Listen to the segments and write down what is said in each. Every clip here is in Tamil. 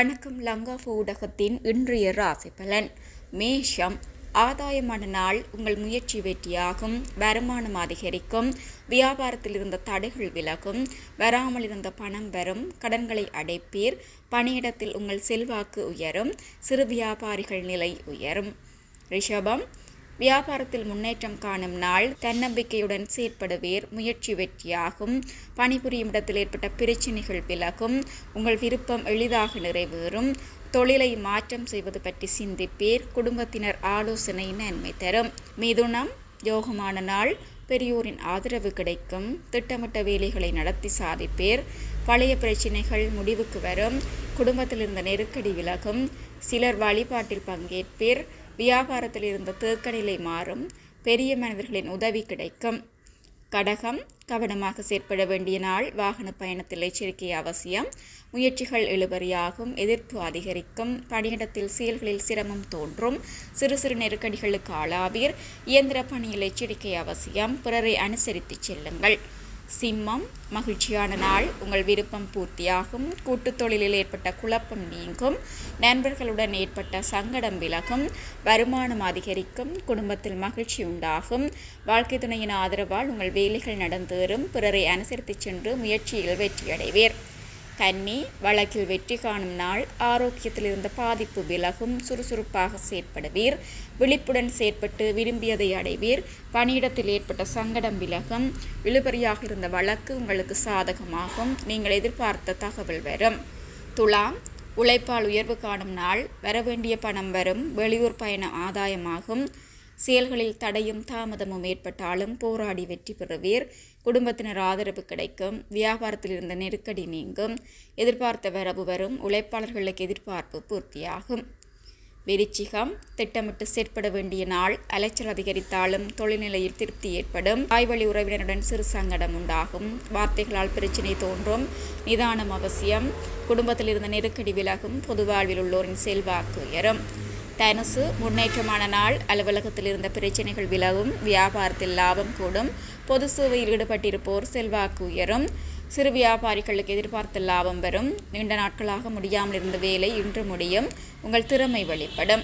வணக்கம் லங்காஃபு ஊடகத்தின் இன்றைய ராசி பலன். மேஷம் ஆதாயமான நாள் உங்கள் முயற்சி வெற்றியாகும் வருமானம் அதிகரிக்கும் வியாபாரத்தில் இருந்த தடைகள் விலகும் வராமல் இருந்த பணம் வரும் கடன்களை அடைப்பீர் பணியிடத்தில் உங்கள் செல்வாக்கு உயரும் சிறு வியாபாரிகள் நிலை உயரும். ரிஷபம் வியாபாரத்தில் முன்னேற்றம் காணும் நாள் தன்னம்பிக்கையுடன் செயற்படுவீர் முயற்சி வெற்றியாகும். பணிபுரியும் இடத்தில் ஏற்பட்ட பிரச்சினைகள் விலகும். உங்கள் விருப்பம் எளிதாக நிறைவேறும். தொழிலை மாற்றம் செய்வது பற்றி சிந்திப்பீர். குடும்பத்தினர் ஆலோசனை நன்மை தரும். மிதுனம் யோகமான நாள். பெரியோரின் ஆதரவு கிடைக்கும். திட்டமிட்ட வேலைகளை நடத்தி சாதிப்பேர். பழைய பிரச்சினைகள் முடிவுக்கு வரும். குடும்பத்தில் இருந்த நெருக்கடி விலகும். சிலர் வழிபாட்டில் பங்கேற்பீர். வியாபாரத்தில் இருந்த தேக்கநிலை மாறும். பெரிய மனிதர்களின் உதவி கிடைக்கும். கடகம் கவனமாக செயற்பட வேண்டிய நாள். வாகன பயணத்தில் எச்சரிக்கை அவசியம். முயற்சிகள் இழுபறியாகும் எதிர்ப்பு அதிகரிக்கும். பணியிடத்தில் செயல்களில் சிரமம் தோன்றும். சிறு சிறு நெருக்கடிகளுக்கு ஆளாவீர். இயந்திர பணியில் எச்சரிக்கை அவசியம். பிறரை அனுசரித்து செல்லுங்கள். சிம்மம் மகிழ்ச்சியான நாள் உங்கள் விருப்பம் பூர்த்தியாகும் கூட்டுத் தொழிலில் ஏற்பட்ட குழப்பம் நீங்கும் நண்பர்களுடன் ஏற்பட்ட சங்கடம் விலகும் வருமானம் அதிகரிக்கும் குடும்பத்தில் மகிழ்ச்சி உண்டாகும் வாழ்க்கை துணையின் ஆதரவால் உங்கள் வேலைகள் நடந்தேறும் பிறரை அனுசரித்து சென்று முயற்சியில் வெற்றியடைவீர். கன்னி வழக்கில் வெற்றி காணும் நாள் ஆரோக்கியத்தில் இருந்த பாதிப்பு விலகும் சுறுசுறுப்பாக செயற்படுவீர் விழிப்புடன் செயற்பட்டு விரும்பியதை அடைவீர் பணியிடத்தில் ஏற்பட்ட சங்கடம் விலகும் இழுபறியாக இருந்த வழக்கு உங்களுக்கு சாதகமாகும் நீங்கள் எதிர்பார்த்த தகவல் வரும். துலாம் உழைப்பால் உயர்வு காணும் நாள் வரவேண்டிய பணம் வரும் வெளியூர் பயண ஆதாயமாகும் செயல்களில் தடையும் தாமதமும் ஏற்பட்டாலும் போராடி வெற்றி பெறுவீர் குடும்பத்தினர் ஆதரவு கிடைக்கும் வியாபாரத்தில் இருந்த நெருக்கடி நீங்கும் எதிர்பார்த்த வரவு வரும் உழைப்பாளர்களுக்கு எதிர்பார்ப்பு பூர்த்தியாகும். விருச்சிகம் திட்டமிட்டு செயற்பட வேண்டிய நாள் அலைச்சல் அதிகரித்தாலும் தொழில்நிலையில் திருப்தி ஏற்படும். தாய்வழி உறவினருடன் சிறு சங்கடம் உண்டாகும். வார்த்தைகளால் பிரச்சினை தோன்றும். நிதானம் அவசியம். குடும்பத்தில் இருந்த நெருக்கடி விலகும். பொது வாழ்வில் உள்ளோரின் செல்வாக்கு உயரும். தனுசு முன்னேற்றமான நாள். அலுவலகத்தில் இருந்த பிரச்சனைகள் விலகும். வியாபாரத்தில் லாபம் கூடும். பொது சேவையில் ஈடுபட்டிருப்போர் செல்வாக்கு உயரும். சிறு வியாபாரிகளுக்கு எதிர்பார்த்த லாபம் வரும். நீண்ட நாட்களாக முடியாமல் இருந்த வேலை இன்று முடியும். உங்கள் திறமை வெளிப்படும்.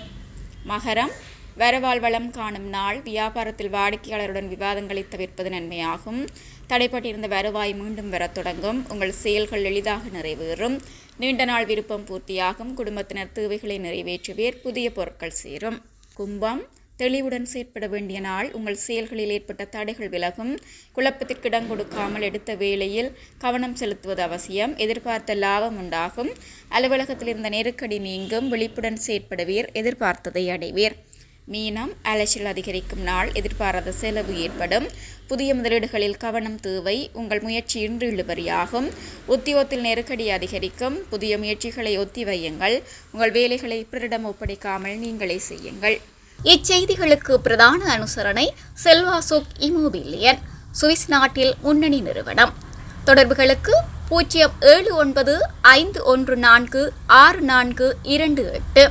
மகரம் வரவாழ்வளம் காணும் நாள் வியாபாரத்தில் வாடிக்கையாளருடன் விவாதங்களை தவிர்ப்பது நன்மையாகும். தடைப்பட்டிருந்த வருவாய் மீண்டும் வரத் தொடங்கும். உங்கள் செயல்கள் எளிதாக நிறைவேறும். நீண்ட நாள் விருப்பம் பூர்த்தியாகும். குடும்பத்தினர் தேவைகளை நிறைவேற்றுவீர். புதிய பொருட்கள் சேரும். கும்பம் தெளிவுடன் செயற்பட வேண்டிய நாள். உங்கள் செயல்களில் ஏற்பட்ட தடைகள் விலகும். குழப்பத்திற்கு இடம் கொடுக்காமல் எடுத்த வேளையில் கவனம் செலுத்துவது அவசியம். எதிர்பார்த்த லாபம் உண்டாகும். அலுவலகத்தில் இருந்த நெருக்கடி நீங்கும். விழிப்புடன் செயற்படுவீர். எதிர்பார்த்ததை அடைவீர். மீனம் அலைச்சல் அதிகரிக்கும் நாள் எதிர்பாராத செலவு ஏற்படும். புதிய முதலீடுகளில் கவனம் தேவை. உங்கள் முயற்சி இன்று இழுபறியாகும். உத்தியோகத்தில் நெருக்கடி அதிகரிக்கும். புதிய முயற்சிகளை ஒத்திவையுங்கள் உங்கள் வேலைகளை பிறரிடம் ஒப்படைக்காமல் நீங்களே செய்யுங்கள். இச்செய்திகளுக்கு பிரதான அனுசரணை செல்வாசோக் இமோபிலியன் சுவிஸ் நாட்டில் முன்னணி நிறுவனம். தொடர்புகளுக்கு பூஜ்ஜியம் ஏழு ஒன்பது ஐந்து ஒன்று நான்கு ஆறு நான்கு இரண்டு எட்டு.